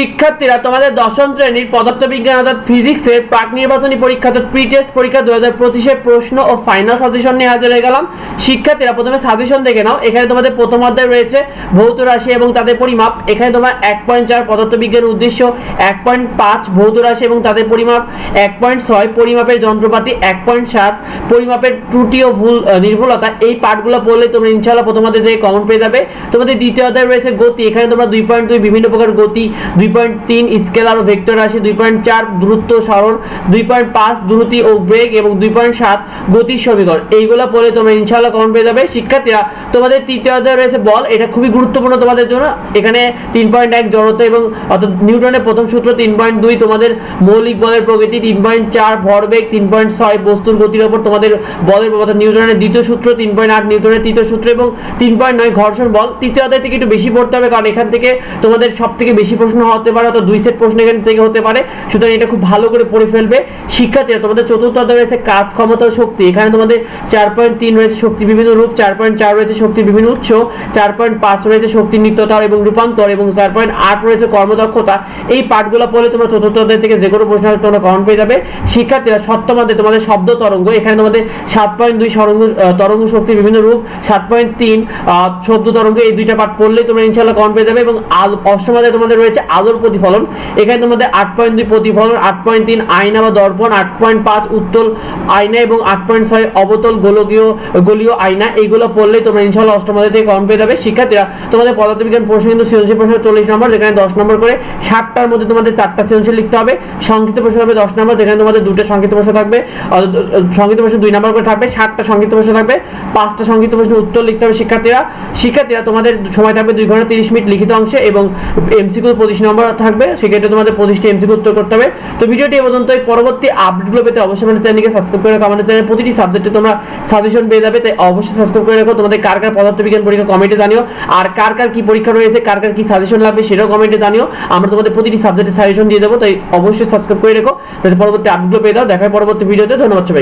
শিক্ষার্থীরা তোমাদের দশম শ্রেণির পদার্থবিজ্ঞান অর্থাৎ ফিজিক্সের প্রাক নির্বাচনী পরীক্ষা অর্থাৎ প্রি টেস্ট পরীক্ষা দু হাজার পঁচিশের প্রশ্ন ও ফাইনাল সাজেশন নিয়ে হাজির হয়ে গেলাম। শিক্ষার্থীরা প্রথমে সাজেশন দেখে নাও। এখানে তোমাদের প্রথম অধ্যায় রয়েছে ভৌত রাশি এবং তাদের পরিমাপ। এখানে তোমার এক পয়েন্ট চার পদার্থবিজ্ঞান উদ্দেশ্য, এক পয়েন্ট পাঁচ ভৌত রাশি এবং তাদের পরিমাপ, এক পয়েন্ট ছয় পরিমাপের যন্ত্রপাতি, এক পয়েন্ট সাত পরিমাপের ত্রুটি ও ভুল নির্ভুলতা। এই পার্টগুলো পড়লে তোমরা ইনশাল্লাহ প্রথম অধ্যায় থেকে কমন পেয়ে যাবে। তোমাদের দ্বিতীয় অধ্যায় রয়েছে গতি। এখানে তোমরা দুই পয়েন্ট দুই বিভিন্ন প্রকার গতি, দুই পয়েন্ট তিন স্কেলার ও ভেক্টর রাশি, দুই পয়েন্ট সরণ দুই পয়েন্ট ও ব্রেক এবং দুই পয়েন্ট সমীকরণ। এইগুলো পড়লে তোমরা ইনশাল্লাহ কমন পেয়ে যাবে। শিক্ষার্থীরা, তোমাদের তৃতীয় অধ্যায় রয়েছে বল। এটা খুবই গুরুত্বপূর্ণ তোমাদের জন্য। এখানে তিন পয়েন্ট এক জড়তা এবং অর্থাৎ নিউটনের প্রথম সূত্র তিন পয়েন্ট দুই তোমাদের মৌলিক বলের প্রকৃতি, তিন পয়েন্ট চার ভরবেগ তিন পয়েন্ট ছয় বস্তুর গতির ওপর তোমাদের বলের অর্থাৎ নিউটনের দ্বিতীয় সূত্র, তিন পয়েন্ট আট নিউটনের তৃতীয় সূত্র এবং তিন পয়েন্ট নয় ঘর্ষণ বল। তৃতীয় অধ্যায় থেকে একটু বেশি পড়তে হবে, কারণ এখান থেকে তোমাদের সব থেকে বেশি প্রশ্ন হতে পারে অর্থাৎ দুই সেট প্রশ্ন এখান থেকে হতে পারে। সুতরাং এটা খুব ভালো করে পড়ে ফেলবে। শিক্ষার্থীরা, তোমাদের চতুর্থ অধ্যায় রয়েছে কাজ, ক্ষমতা ও শক্তি। এখানে তোমাদের চার পয়েন্ট তিন রয়েছে শক্তি বিভিন্ন রূপ, চার পয়েন্ট চার রয়েছে শক্তির বিভিন্ন উৎস, চার পয়েন্ট পাঁচ রয়েছে শক্তির নিত্যতা এবং রূপান্তর, এবং চার পয়েন্ট আট রয়েছে কর্মদক্ষতা। এই পাঠগুলো পড়লে তোমরা চতুর্থ অধ্যায় থেকে যে কোনো প্রশ্ন আসলে তোমরা কমন পেয়ে যাবে। শিক্ষার্থীরা সপ্তম অধ্যায় তোমাদের শব্দ তরঙ্গ, এখানে তোমাদের সাত পয়েন্ট দুই সরঙ্গ তরঙ্গ শক্তির বিভিন্ন রূপ, সাত পয়েন্ট তিন শব্দ তরঙ্গ, এই দুইটা পাঠ পড়লেই তোমরা ইনশাল্লাহ কমন পেয়ে যাবে, এবং আল অষ্টম অধ্যায় তোমাদের রয়েছে আলোর প্রতিফলন, এখানে তোমাদের আট পয়েন্ট দুই প্রতিফলন, আট পয়েন্ট তিন আয়না বা দর্পণ, আট পয়েন্ট পাঁচ উত্তল আয়না এবং আট পয়েন্ট ছয় অবতল গোলকীয়, গলীয় আয়না, এইগুলো পড়লেই তোমরা ইনশাল্লাহ অষ্টম থেকে কমন পেয়ে যাবে। শিক্ষার্থীরা, তোমাদের পদার্থবিজ্ঞান প্রশ্ন কিন্তু সৃজনশীল প্রশ্ন চল্লিশ নম্বর, যেখানে দশ নম্বর করে ষাটটার মধ্যে তোমাদের চারটা সৃজনশীল লিখতে হবে। সংক্ষিপ্ত প্রশ্ন হবে দশ নম্বর, যেখানে তোমাদের দুটো সংক্ষিপ্ত প্রশ্ন থাকবে সংক্ষিপ্ত প্রশ্ন দুই নম্বর করে থাকবে ষাটটা সংক্ষিপ্ত প্রশ্ন থাকবে, পাঁচটা সংক্ষিপ্ত প্রশ্ন উত্তর লিখতে হবে শিক্ষার্থীরা। শিক্ষার্থীরা, তোমাদের সময় থাকবে দুই ঘণ্টা তিরিশ মিনিট লিখিত অংশে এবং এমসিকিউ পঁচিশ নম্বর থাকবে, সেক্ষেত্রে তোমাদের পঁচিশটি এমসিকিউ উত্তর করতে হবে। তো ভিডিওটি এ পর্যন্ত পরবর্তী আপডেটগুলো পেতে অবশ্যই আমাদের চ্যানেলকে সাবস্ক্রাইব করে রাখো। আমাদের চ্যানেলে প্রতিটি সাবজেক্টে তোমরা সাজেশন পেয়ে যাবে। তাই অবশ্যই সাবস্ক্রাইব করে রাখো। তোমাদের কার কার পদার্থবিজ্ঞান পরীক্ষা কমেন্টে জানিও। আর কার কার কি পরীক্ষা রয়েছে, কার কার কি সাজেশন লাগবে সেটাও কমেন্টে জানিও। আমরা তোমাদের প্রতিটি সাবজেক্টে সাজেশন দিয়ে দেবো। তাই অবশ্যই সাবস্ক্রাইব করে রেখো। যাতে পরবর্তী আপডেটগুলো পেয়ে দাও দেখা পরবর্তী ভিডিওতে ধন্যবাদ সবাই